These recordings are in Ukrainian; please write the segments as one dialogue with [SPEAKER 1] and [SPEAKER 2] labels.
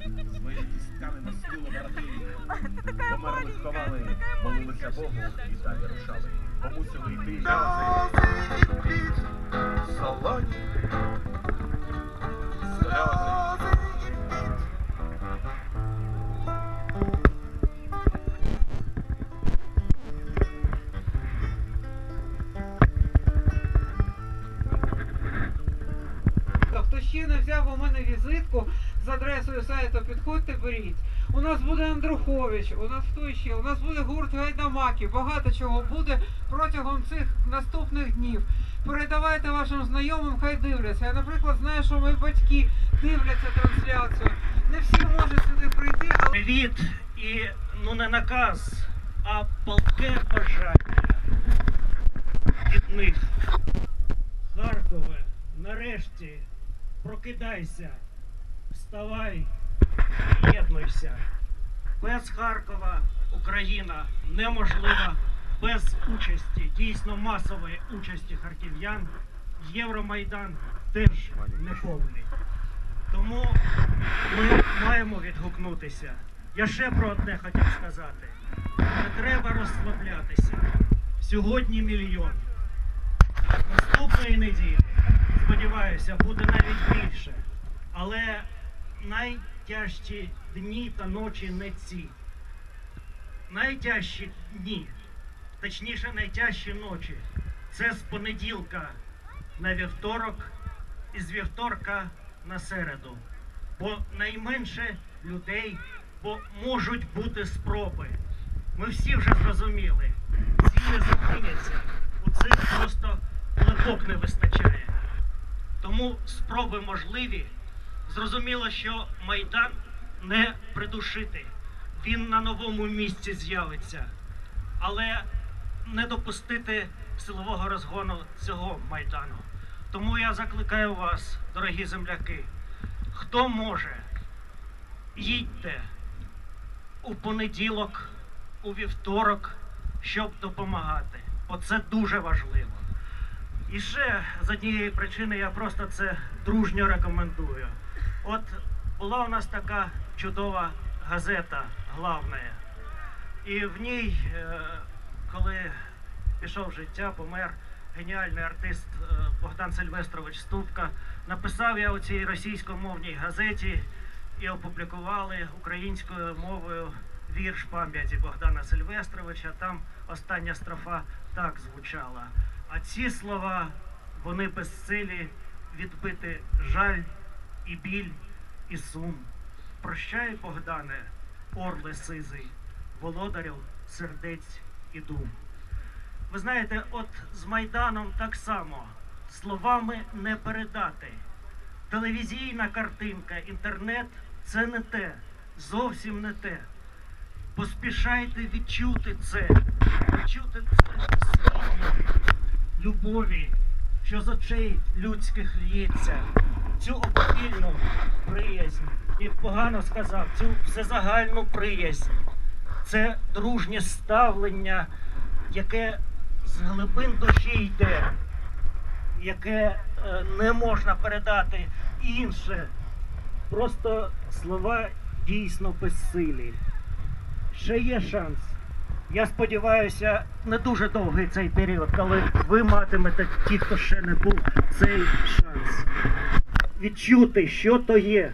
[SPEAKER 1] Своїми кістками мастило братилі. Померлих ховали, молилися Богу і далі рушали. Помусили йти жати.
[SPEAKER 2] Солоні. Сльози.
[SPEAKER 3] Хто ще не взяв у мене візитку? З адресою сайту, підходьте, беріть. У нас буде Андрухович, у нас хто ще? У нас буде гурт Гайдамаки. Багато чого буде протягом цих наступних днів. Передавайте вашим знайомим, хай дивляться. Я, наприклад, знаю, що мої батьки дивляться трансляцію. Не всі можуть сюди прийти, але
[SPEAKER 4] Привіт і ну не наказ, а палке бажання від них. Харкове, нарешті, прокидайся, вставай, єднуйся. Без Харкова Україна неможлива без участі, дійсно масової участі харків'ян. Євромайдан теж неповний. Тому ми маємо відгукнутися. Я ще про одне хотів сказати. Не треба розслаблятися. Сьогодні мільйон. Наступної неділі, сподіваюся, буде навіть більше. Але найтяжчі дні та ночі не ці. Найтяжчі дні, точніше, найтяжчі ночі. Це з понеділка на вівторок і з вівторка на середу. Бо найменше людей, бо можуть бути спроби. Ми всі вже зрозуміли. Ці не зупиняться. У цих просто плевок не вистачає. Тому спроби можливі. Зрозуміло, що Майдан не придушити. Він на новому місці з'явиться. Але не допустити силового розгону цього майдану. Тому я закликаю вас, дорогі земляки, хто може, їдьте у понеділок, у вівторок, щоб допомагати. Оце дуже важливо. І ще з однієї причини я просто це дружньо рекомендую. От була у нас така чудова газета главна. І в ній, е, коли пішов життя, помер геніальний артист е, Богдан Сильвестрович Ступка, написав я у цій російськомовній газеті і опублікували українською мовою вірш пам'яті Богдана Сильвестровича. Там остання строфа так звучала. А ці слова, вони безсилі відбити жаль і біль, і сум. Прощай, Богдане, орле сизий, володарів сердець і дум. Ви знаєте, от з Майданом так само словами не передати. Телевізійна картинка, інтернет це не те, зовсім не те. Поспішайте відчути це, відчути це світло любові, що з очей людських лється, цю обопільну приязнь, і погано сказав, цю всезагальну приязнь. Це дружнє ставлення, яке з глибин душі йде, яке е, не можна передати інше. Просто слова дійсно безсилі. Ще є шанс. Я сподіваюся, не дуже довгий цей період, коли ви матимете, ті, хто ще не був, цей шанс. Відчути, що то є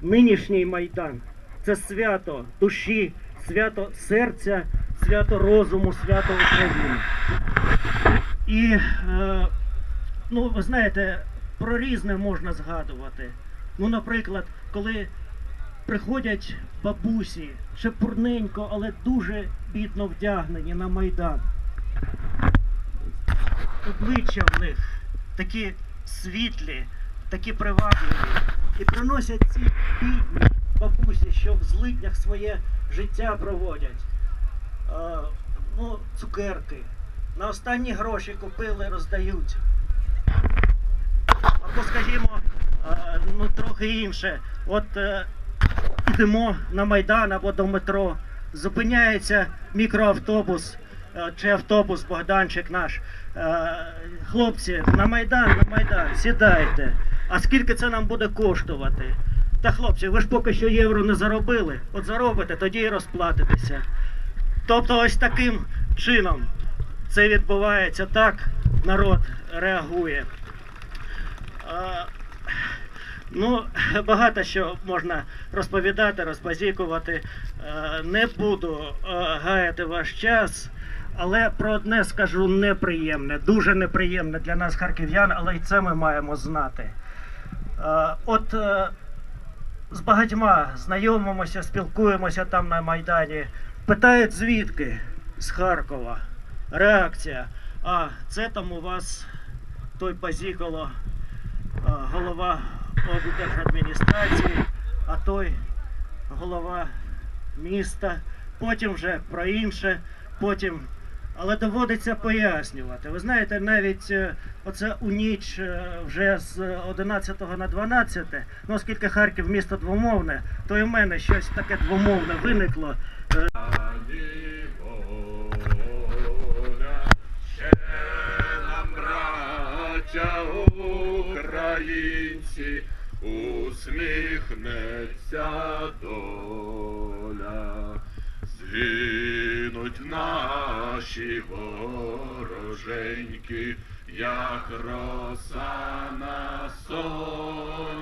[SPEAKER 4] нинішній майдан. Це свято душі, свято серця, свято розуму, свято України. І, е, ну, ви знаєте, про різне можна згадувати. Ну, наприклад, коли приходять бабусі, шепурненько, але дуже бідно вдягнені на Майдан. Обличчя в них такі світлі, такі привабливі. І приносять ці бідні бабусі, що в злиднях своє життя проводять. Е, ну, цукерки. На останні гроші купили, роздають. Або, скажімо, е, ну трохи інше. От е, йдемо на Майдан або до метро, зупиняється мікроавтобус е, чи автобус, Богданчик наш. Е, Хлопці, на Майдан, на Майдан, сідайте. А скільки це нам буде коштувати? Та хлопці, ви ж поки що євро не заробили. От заробите, тоді і розплатитеся. Тобто ось таким чином це відбувається, так народ реагує. А, Ну, багато що можна розповідати, розбазікувати. Е, Не буду гаяти ваш час, але про одне скажу неприємне, дуже неприємне для нас, харків'ян, але й це ми маємо знати. Е, От е, з багатьма знайомимося, спілкуємося там на Майдані. Питають звідки? З Харкова. Реакція. А, це там у вас той базіколо, а, голова облдержадміністрації, а той голова міста. Потім вже про інше, потім. Але доводиться пояснювати. Ви знаєте, навіть е, оце у ніч е, вже з 11 на 12, ну оскільки Харків місто двомовне, то і в мене щось таке двомовне виникло. Е,
[SPEAKER 2] українці, усміхнеться доля. Наші вороженьки, як роса на сонці,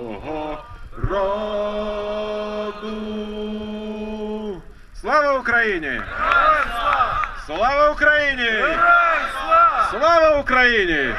[SPEAKER 2] роду. Слава Україні! Слава Україні! Слава Україні!